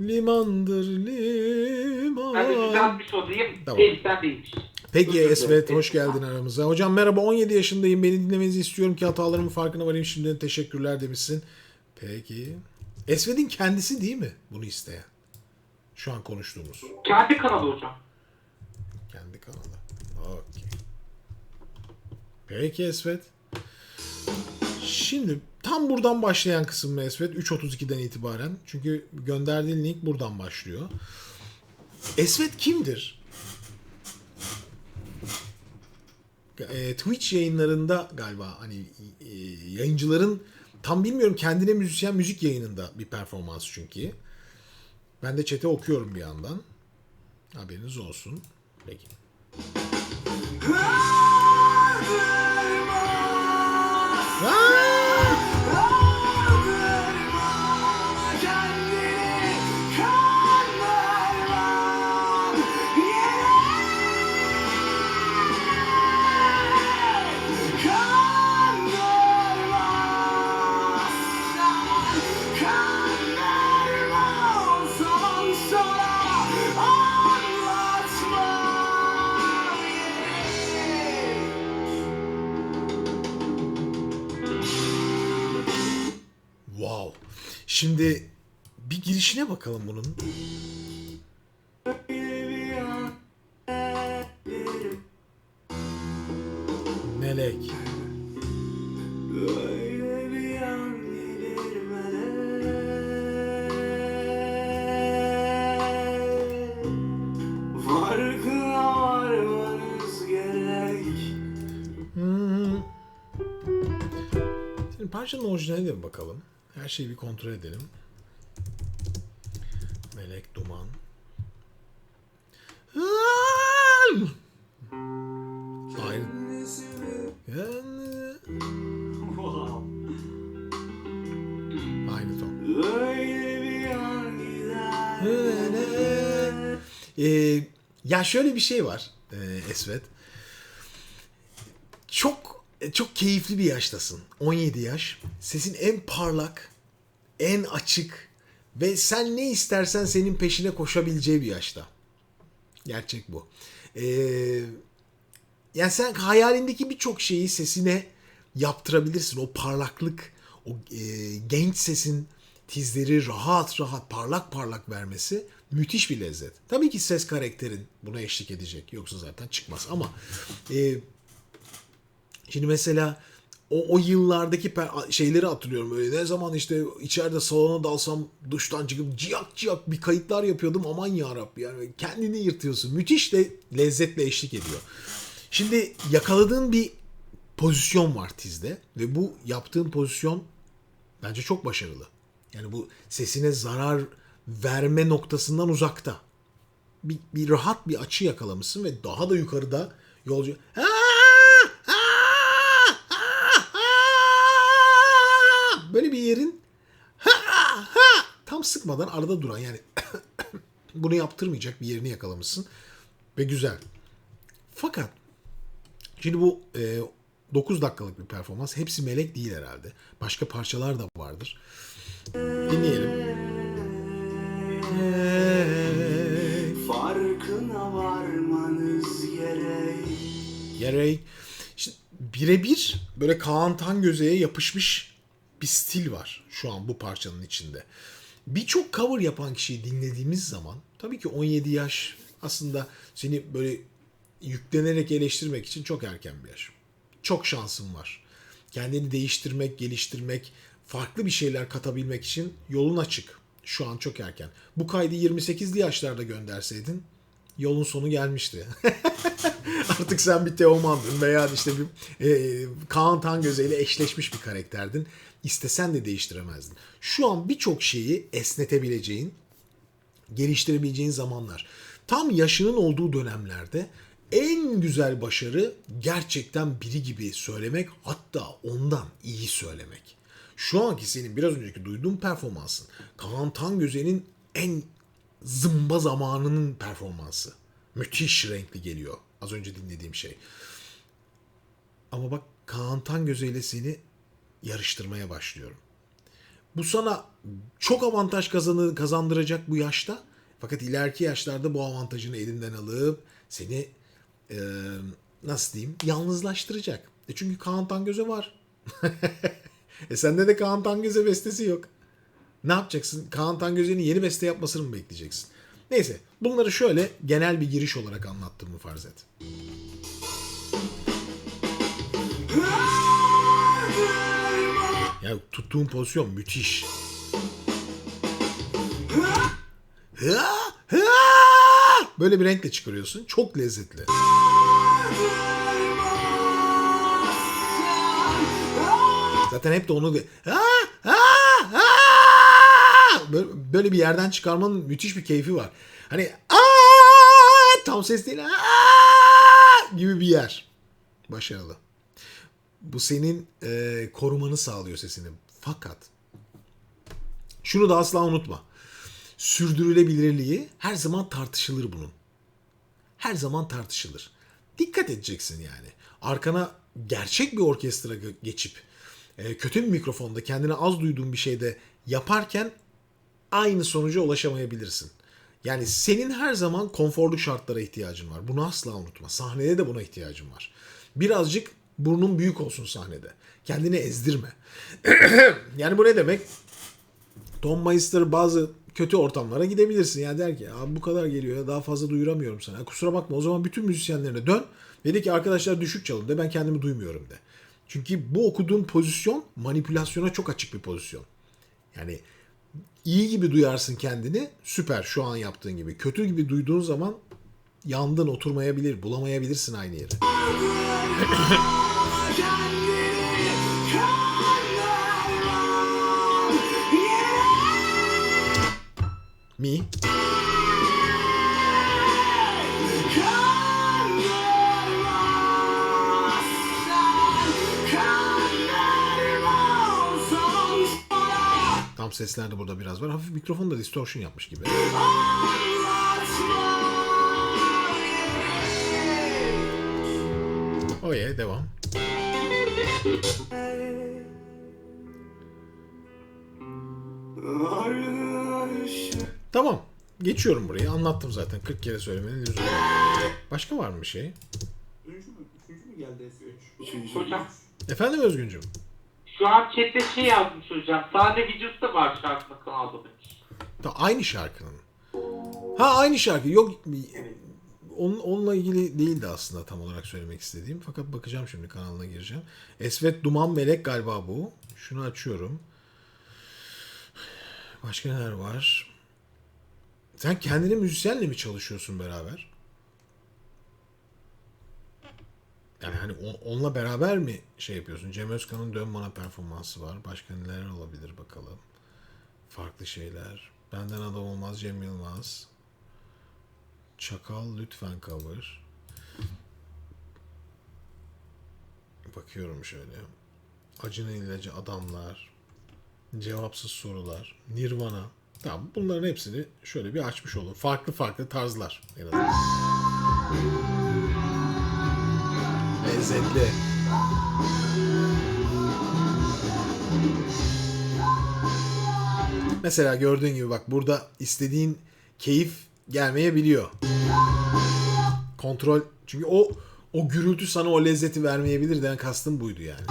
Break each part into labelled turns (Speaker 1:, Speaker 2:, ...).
Speaker 1: Limandır
Speaker 2: Ben de
Speaker 1: liman.
Speaker 2: düzeltmiş olayım.
Speaker 1: Tamam.
Speaker 2: Elif'ten değilmiş.
Speaker 1: Peki
Speaker 2: Özür dilerim.
Speaker 1: hoş geldin aramıza. Hocam merhaba 17 yaşındayım. Beni dinlemenizi istiyorum ki hatalarımın farkına varayım. Şimdiden teşekkürler demişsin. Peki. Esvet'in kendisi değil mi bunu isteyen? Şu an konuştuğumuz.
Speaker 2: Kendi kanalı hocam.
Speaker 1: Kendi kanalı. Okey. Peki Esvet. Şimdi tam buradan başlayan kısım mı Esvet? 3.32'den itibaren. Çünkü gönderdiğin link buradan başlıyor. Esvet kimdir? E, Twitch yayınlarında galiba hani e, yayıncıların tam bilmiyorum kendine müzisyen müzik yayınında bir performans çünkü. Ben de chat'e okuyorum bir yandan. Haberiniz olsun. Peki. Aa! Şimdi bir girişine bakalım bunun. Melek.
Speaker 3: Gerek
Speaker 1: Hmm. Şimdi parçanın orijinaline de bakalım. Her şeyi bir kontrol edelim. Melek Duman. Aa! Aynı. Aynı ton. Ee, ya şöyle bir şey var e, Esvet. Çok çok keyifli bir yaştasın. 17 yaş. Sesin en parlak, en açık ve sen ne istersen senin peşine koşabileceği bir yaşta. Gerçek bu. Ee, yani sen hayalindeki birçok şeyi sesine yaptırabilirsin. O parlaklık, o e, genç sesin tizleri rahat rahat parlak parlak vermesi müthiş bir lezzet. Tabii ki ses karakterin buna eşlik edecek. Yoksa zaten çıkmaz ama e, Şimdi mesela o, o yıllardaki şeyleri hatırlıyorum. Böyle ne zaman işte içeride salona dalsam duştan çıkıp ciyak ciyak bir kayıtlar yapıyordum. Aman ya yani kendini yırtıyorsun. Müthiş de lezzetle eşlik ediyor. Şimdi yakaladığın bir pozisyon var tizde ve bu yaptığın pozisyon bence çok başarılı. Yani bu sesine zarar verme noktasından uzakta. Bir, bir rahat bir açı yakalamışsın ve daha da yukarıda yolcu... Aa! Aa! Aa! Yerin ha! Ha! tam sıkmadan arada duran yani bunu yaptırmayacak bir yerini yakalamışsın ve güzel. Fakat Şimdi bu e, 9 dakikalık bir performans. Hepsi melek değil herhalde. Başka parçalar da vardır. Dinleyelim.
Speaker 3: Farkına varmanız gerek
Speaker 1: Gerek. İşte birebir böyle Kaan Tangöze'ye yapışmış bir stil var şu an bu parçanın içinde. Birçok cover yapan kişiyi dinlediğimiz zaman tabii ki 17 yaş aslında seni böyle yüklenerek eleştirmek için çok erken bir yaş. Çok şansın var. Kendini değiştirmek, geliştirmek, farklı bir şeyler katabilmek için yolun açık. Şu an çok erken. Bu kaydı 28'li yaşlarda gönderseydin yolun sonu gelmişti. Artık sen bir Teoman'dın veya işte bir e, Kaan Tangöze ile eşleşmiş bir karakterdin. İstesen de değiştiremezdin. Şu an birçok şeyi esnetebileceğin, geliştirebileceğin zamanlar. Tam yaşının olduğu dönemlerde en güzel başarı gerçekten biri gibi söylemek hatta ondan iyi söylemek. Şu anki senin biraz önceki duyduğun performansın Kaan Tangöze'nin en zımba zamanının performansı. Müthiş renkli geliyor az önce dinlediğim şey. Ama bak Kaan Tangöze ile seni yarıştırmaya başlıyorum. Bu sana çok avantaj kazanı, kazandıracak bu yaşta. Fakat ileriki yaşlarda bu avantajını elinden alıp seni e, nasıl diyeyim yalnızlaştıracak. E çünkü Kaan Tangöze var. e sende de Kaan Tangöze bestesi yok. Ne yapacaksın? Kaan Tangöze'nin yeni beste yapmasını mı bekleyeceksin? Neyse bunları şöyle genel bir giriş olarak anlattığımı farz et. Ya tuttuğun pozisyon müthiş. Böyle bir renkle çıkarıyorsun. Çok lezzetli. Zaten hep de onu ha! Böyle, bir yerden çıkarmanın müthiş bir keyfi var. Hani aa, tam ses değil aa, gibi bir yer. Başarılı. Bu senin e, korumanı sağlıyor sesini. Fakat şunu da asla unutma. Sürdürülebilirliği her zaman tartışılır bunun. Her zaman tartışılır. Dikkat edeceksin yani. Arkana gerçek bir orkestra ge- geçip e, kötü bir mikrofonda kendine az duyduğun bir şeyde yaparken aynı sonuca ulaşamayabilirsin. Yani senin her zaman konforlu şartlara ihtiyacın var. Bunu asla unutma. Sahnede de buna ihtiyacın var. Birazcık burnun büyük olsun sahnede. Kendini ezdirme. yani bu ne demek? Tom Meister bazı kötü ortamlara gidebilirsin. Yani der ki abi bu kadar geliyor ya daha fazla duyuramıyorum sana. Kusura bakma o zaman bütün müzisyenlerine dön. Ve de ki arkadaşlar düşük çalın de ben kendimi duymuyorum de. Çünkü bu okuduğun pozisyon manipülasyona çok açık bir pozisyon. Yani iyi gibi duyarsın kendini süper şu an yaptığın gibi. Kötü gibi duyduğun zaman yandın oturmayabilir bulamayabilirsin aynı yeri. Mi? Sesler de burada biraz var. Hafif mikrofon da distortion yapmış gibi. Oye devam. Tamam. Geçiyorum burayı. Anlattım zaten. 40 kere söylemenin lüzumu. yok. Başka var mı bir şey?
Speaker 4: Üçüncü mü? Üçüncü mü geldi S3?
Speaker 3: Üçüncü.
Speaker 2: Hocam
Speaker 1: Efendim Özgüncüm?
Speaker 2: Şu an chatte şey yazmış hocam. Sade da var şarkının kanalda demiş.
Speaker 1: Ta aynı şarkının. Ha aynı şarkı. Yok onun, onunla ilgili değildi aslında tam olarak söylemek istediğim. Fakat bakacağım şimdi kanalına gireceğim. Esvet Duman Melek galiba bu. Şunu açıyorum. Başka neler var? Sen kendine müzisyenle mi çalışıyorsun beraber? Yani hani on- onunla beraber mi şey yapıyorsun? Cem Özkan'ın Dön Bana performansı var. Başka neler olabilir bakalım. Farklı şeyler. Benden adam olmaz Cem Yılmaz. Çakal lütfen cover. Bakıyorum şöyle. Acının ilacı adamlar. Cevapsız sorular. Nirvana. Tamam bunların hepsini şöyle bir açmış olun. Farklı farklı tarzlar en azından. Lezzetli. Mesela gördüğün gibi bak burada istediğin keyif gelmeyebiliyor. Kontrol çünkü o o gürültü sana o lezzeti vermeyebilir den kastım buydu yani.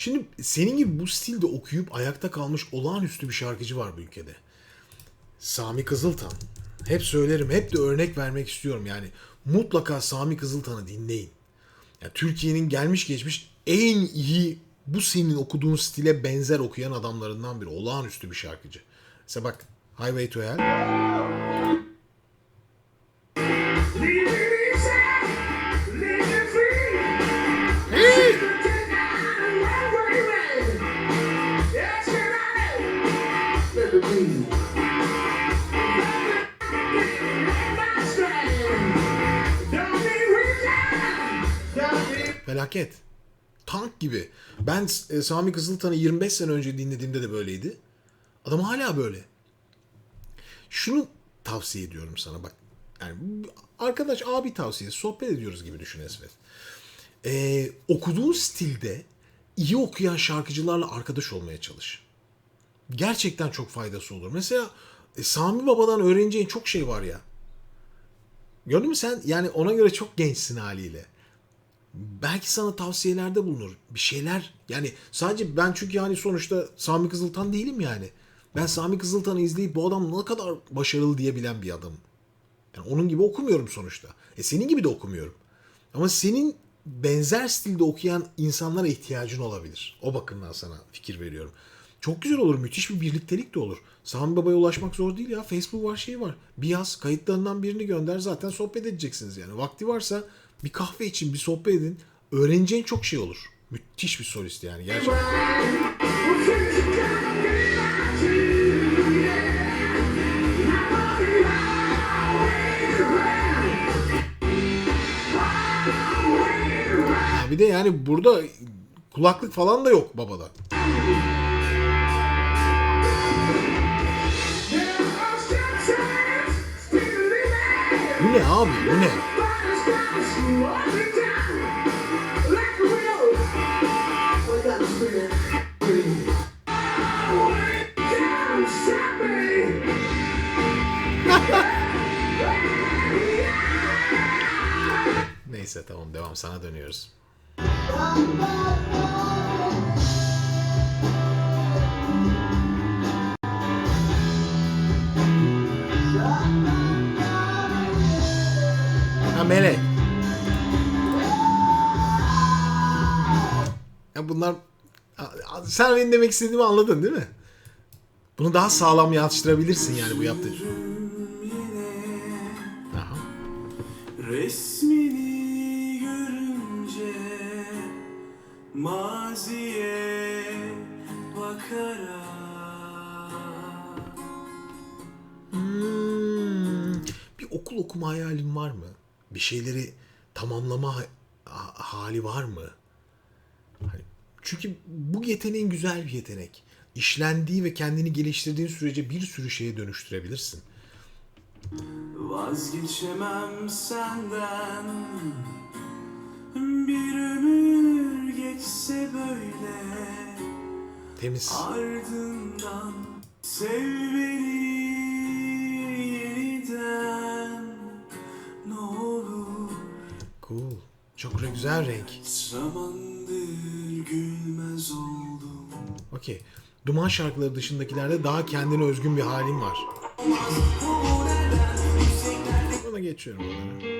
Speaker 1: Şimdi senin gibi bu stilde okuyup ayakta kalmış olağanüstü bir şarkıcı var bu ülkede. Sami Kızıltan. Hep söylerim, hep de örnek vermek istiyorum. Yani mutlaka Sami Kızıltan'ı dinleyin. Ya Türkiye'nin gelmiş geçmiş en iyi bu senin okuduğun stile benzer okuyan adamlarından biri. Olağanüstü bir şarkıcı. Mesela bak Highway to Hell. Felaket. Tank gibi. Ben e, Sami Kızıltan'ı 25 sene önce dinlediğimde de böyleydi. Adam hala böyle. Şunu tavsiye ediyorum sana bak. Yani arkadaş abi tavsiyesi sohbet ediyoruz gibi düşün Esvet. Ee, okuduğun stilde iyi okuyan şarkıcılarla arkadaş olmaya çalış. Gerçekten çok faydası olur. Mesela e, Sami Baba'dan öğreneceğin çok şey var ya. Gördün mü sen? Yani ona göre çok gençsin haliyle. Belki sana tavsiyelerde bulunur. Bir şeyler yani sadece ben çünkü yani sonuçta Sami Kızıltan değilim yani. Ben Sami Kızıltan'ı izleyip bu adam ne kadar başarılı diyebilen bir adam. Yani onun gibi okumuyorum sonuçta. E senin gibi de okumuyorum. Ama senin benzer stilde okuyan insanlara ihtiyacın olabilir. O bakımdan sana fikir veriyorum. Çok güzel olur. Müthiş bir birliktelik de olur. Sami Baba'ya ulaşmak zor değil ya. Facebook var şey var. Bir yaz kayıtlarından birini gönder zaten sohbet edeceksiniz yani. Vakti varsa bir kahve için bir sohbet edin. Öğreneceğin çok şey olur. Müthiş bir solist yani gerçekten. Ya bir de yani burada kulaklık falan da yok babada. Bu ne abi bu ne? Neyse tamam devam sana dönüyoruz. Ha melek. Ya bunlar sen benim demek istediğimi anladın değil mi? Bunu daha sağlam yatıştırabilirsin yani bu yaptığın. Aha.
Speaker 3: Resmini görünce maziye bakarak
Speaker 1: Hmm, bir okul okuma hayalin var mı? Bir şeyleri tamamlama ha- ha- hali var mı? Çünkü bu yeteneğin güzel bir yetenek. İşlendiği ve kendini geliştirdiğin sürece bir sürü şeye dönüştürebilirsin.
Speaker 3: Vazgeçemem senden Bir ömür geçse böyle
Speaker 1: Temiz.
Speaker 3: Ardından sev beni yeniden Ne olur
Speaker 1: Cool. Çok güzel renk.
Speaker 3: Oldum
Speaker 1: Okey. Duman şarkıları dışındakilerde daha kendine özgün bir halin var. Buna geçiyorum onları.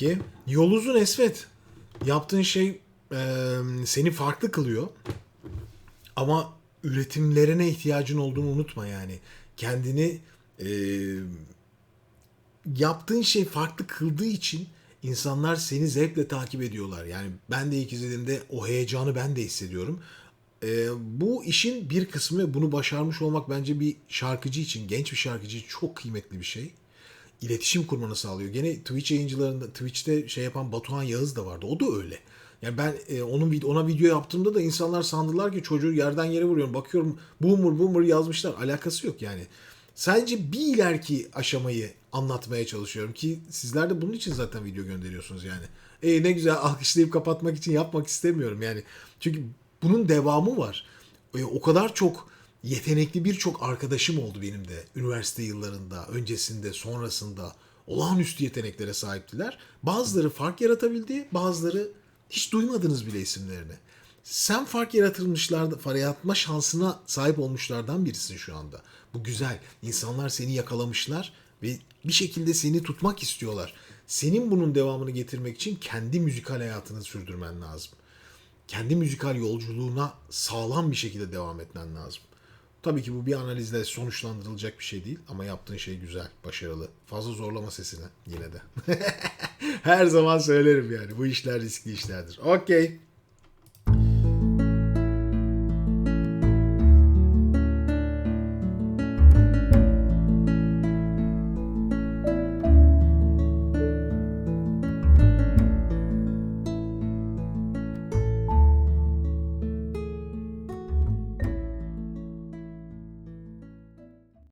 Speaker 1: Peki. Yol uzun Esvet. Yaptığın şey e, seni farklı kılıyor. Ama üretimlerine ihtiyacın olduğunu unutma yani. Kendini e, yaptığın şey farklı kıldığı için insanlar seni zevkle takip ediyorlar. Yani ben de ilk izlediğimde o heyecanı ben de hissediyorum. E, bu işin bir kısmı bunu başarmış olmak bence bir şarkıcı için, genç bir şarkıcı için çok kıymetli bir şey iletişim kurmanı sağlıyor. Gene Twitch yayıncılarında Twitch'te şey yapan Batuhan Yağız da vardı. O da öyle. Yani ben e, onun ona video yaptığımda da insanlar sandılar ki çocuğu yerden yere vuruyorum. Bakıyorum boomer boomer yazmışlar. Alakası yok yani. Sadece bir ileriki aşamayı anlatmaya çalışıyorum ki sizler de bunun için zaten video gönderiyorsunuz yani. E ne güzel alkışlayıp kapatmak için yapmak istemiyorum yani. Çünkü bunun devamı var. E, o kadar çok yetenekli birçok arkadaşım oldu benim de üniversite yıllarında, öncesinde, sonrasında olağanüstü yeteneklere sahiptiler. Bazıları fark yaratabildi, bazıları hiç duymadınız bile isimlerini. Sen fark yaratılmışlar, fark yaratma şansına sahip olmuşlardan birisin şu anda. Bu güzel. İnsanlar seni yakalamışlar ve bir şekilde seni tutmak istiyorlar. Senin bunun devamını getirmek için kendi müzikal hayatını sürdürmen lazım. Kendi müzikal yolculuğuna sağlam bir şekilde devam etmen lazım. Tabii ki bu bir analizle sonuçlandırılacak bir şey değil ama yaptığın şey güzel, başarılı. Fazla zorlama sesini yine de. Her zaman söylerim yani bu işler riskli işlerdir. Okey.